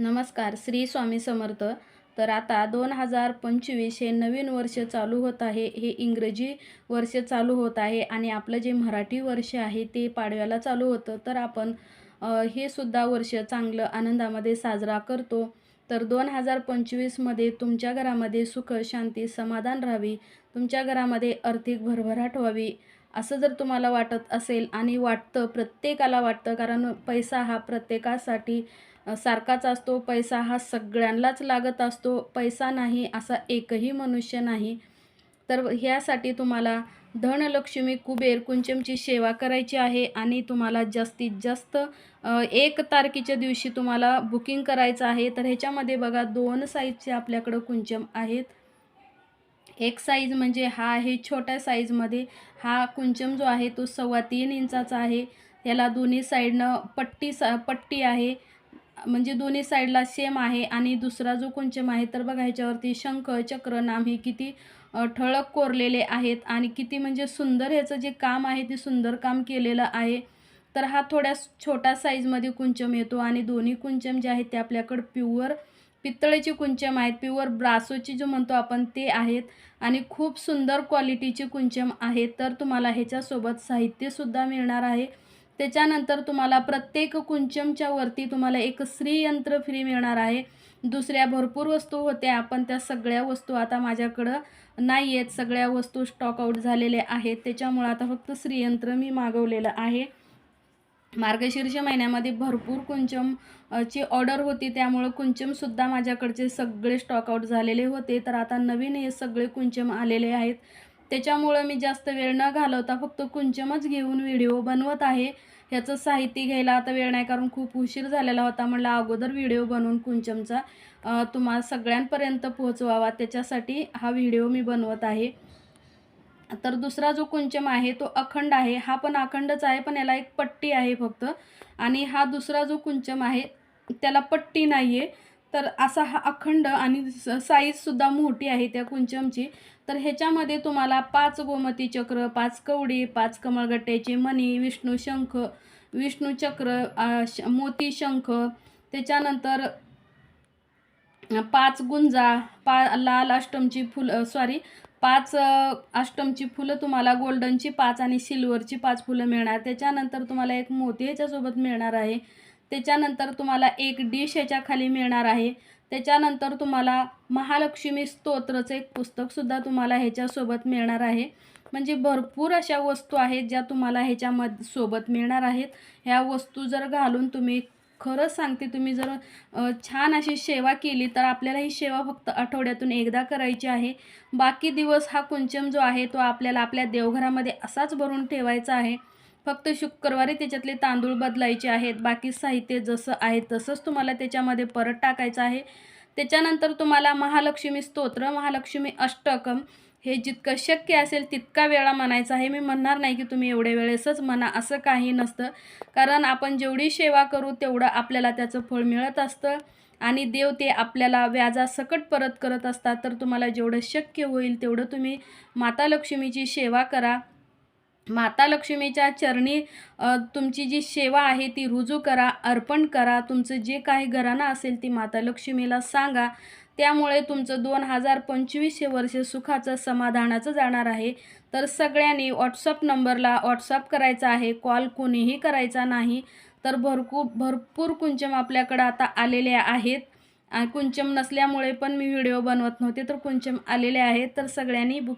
नमस्कार श्री स्वामी समर्थ. तर आता दोन हजार पंचवीस हे नवीन वर्ष चालू होत आहे हे इंग्रजी वर्ष चालू होत आहे आणि आपलं जे मराठी वर्ष आहे ते पाडव्याला चालू होतं. तर आपण हे सुद्धा वर्ष चांगलं आनंदामध्ये साजरा करतो. तर दोन हजार पंचवीसमध्ये तुमच्या घरामध्ये सुख शांती समाधान राहावी. तुमच्या घरामध्ये आर्थिक भरभराट व्हावी असं जर तुम्हाला वाटत असेल आणि वाटतं प्रत्येकाला वाटतं कारण पैसा हा प्रत्येकासाठी सारखाच असतो पैसा हा सगळ्यांनाच लागत असतो. पैसा नाही असा एकही मनुष्य नाही. तर ह्यासाठी तुम्हाला धनलक्ष्मी कुबेर कुंचमची सेवा करायची आहे आणि तुम्हाला जास्तीत जास्त एक तारखेच्या दिवशी तुम्हाला बुकिंग करायचं आहे. तर ह्याच्यामध्ये बघा दोन साईजचे आपल्याकडं कुंचम आहेत. एक साईज म्हणजे हा आहे छोट्या साईजमध्ये हा कुंचम जो आहे तो सव्वा तीन इंचाचा आहे. याला दोन्ही साईडनं पट्टी सा पट्टी आहे. म्हणजे दोन्ही साईडला सेम आहे आणि दुसरा जो कुंचम आहे तर बघा ह्याच्यावरती शंख चक्र नाम हे किती ठळक कोरलेले आहेत आणि किती म्हणजे सुंदर ह्याचं जे काम आहे ते सुंदर काम केलेलं आहे. तर हा थोड्या छोटा साईजमध्ये कुंचम येतो आणि दोन्ही कुंचम जे आहेत ते आपल्याकडं प्युअर पितळेचे कुंचम आहेत प्युअर ब्रासोची जो म्हणतो आपण ते आहेत आणि खूप सुंदर क्वालिटीचे कुंचम आहेत. तर तुम्हाला ह्याच्यासोबत साहित्यसुद्धा मिळणार आहे. त्याच्यानंतर तुम्हाला प्रत्येक कुंचमच्या वरती तुम्हाला एक श्रीयंत्र फ्री मिळणार आहे. दुसऱ्या भरपूर वस्तू होत्या पण त्या सगळ्या वस्तू आता माझ्याकडं नाही आहेत सगळ्या वस्तू स्टॉकआउट झालेल्या आहेत. त्याच्यामुळं आता फक्त श्रीयंत्र मी मागवलेलं आहे. मार्गशीर्ष महिन्यामध्ये भरपूर कुंचम ची ऑर्डर होती. त्यामुळं कुंचमसुद्धा माझ्याकडचे सगळे स्टॉकआउट झालेले होते. तर आता नवीन हे सगळे कुंचम आलेले आहेत. त्याच्यामुळं मी जास्त वेळ न घालवता फक्त कुंचमच घेऊन व्हिडिओ बनवत आहे. ह्याचं साहित्य घ्यायला आता वेळ नाही कारण खूप उशीर झालेला होता. म्हणलं अगोदर व्हिडिओ बनवून कुंचमचा तुम्हाला सगळ्यांपर्यंत पोहोचवावा. त्याच्यासाठी हा व्हिडिओ मी बनवत आहे. तर दुसरा जो कुंचम आहे तो अखंड आहे. हा पण अखंडच आहे पण याला एक पट्टी आहे फक्त. आणि हा दुसरा जो कुंचम आहे त्याला पट्टी नाही आहे तर असा हा अखंड आणि स- साईजसुद्धा मोठी आहे त्या कुंचमची. तर ह्याच्यामध्ये तुम्हाला पाच गोमती चक्र पाच कवडी पाच कमळगट्ट्याचे मणी विष्णू शंख विष्णू चक्र श- मोती शंख त्याच्यानंतर पाच गुंजा पा लाल अष्टमची फुलं सॉरी पाच अष्टमची फुलं तुम्हाला गोल्डनची पाच आणि सिल्वरची पाच फुलं मिळणार. त्याच्यानंतर तुम्हाला एक मोती ह्याच्यासोबत मिळणार आहे. त्याच्यानंतर तुम्हाला एक डिश ह्याच्या खाली मिळणार आहे. त्याच्यानंतर तुम्हाला महालक्ष्मी स्तोत्रचं एक पुस्तकसुद्धा तुम्हाला ह्याच्यासोबत मिळणार आहे. म्हणजे भरपूर अशा वस्तू आहेत ज्या तुम्हाला ह्याच्यामध सोबत मिळणार आहेत. ह्या वस्तू जर घालून तुम्ही खरंच सांगते तुम्ही जर छान अशी सेवा केली तर आपल्याला ही सेवा फक्त आठवड्यातून एकदा करायची आहे. बाकी दिवस हा कुंचम जो आहे तो आपल्याला आपल्या देवघरामध्ये असाच भरून ठेवायचा आहे. फक्त शुक्रवारी त्याच्यातले तांदूळ बदलायचे आहेत बाकी साहित्य जसं आहे तसंच तुम्हाला त्याच्यामध्ये परत टाकायचं आहे. त्याच्यानंतर तुम्हाला महालक्ष्मी स्तोत्र महालक्ष्मी अष्टकम हे जितकं शक्य असेल तितका वेळा म्हणायचं आहे. मी म्हणणार नाही की तुम्ही एवढ्या वेळेसच म्हणा असं काही नसतं. कारण आपण जेवढी सेवा करू तेवढं आपल्याला त्याचं फळ मिळत असतं. आणि देव ते आपल्याला व्याजासकट परत करत असतात. तर तुम्हाला जेवढं शक्य होईल तेवढं तुम्ही माता लक्ष्मीची सेवा करा. माता लक्ष्मीच्या चरणी तुमची जी सेवा आहे ती रुजू करा अर्पण करा. तुमचं जे काही घराणं असेल ती माता लक्ष्मीला सांगा. त्यामुळे तुमचं दोन हजार पंचवीस हे वर्ष सुखाचं समाधानाचं जाणार आहे. तर सगळ्यांनी व्हॉट्सअप नंबरला व्हॉट्सअप करायचा आहे. कॉल कुणीही करायचा नाही. तर भरपूर भरपूर कुंचम आपल्याकडं आता आलेले आहेत. कुंचम नसल्यामुळे पण मी व्हिडिओ बनवत नव्हते तर कुंचम आलेले आहेत. तर सगळ्यांनी बुक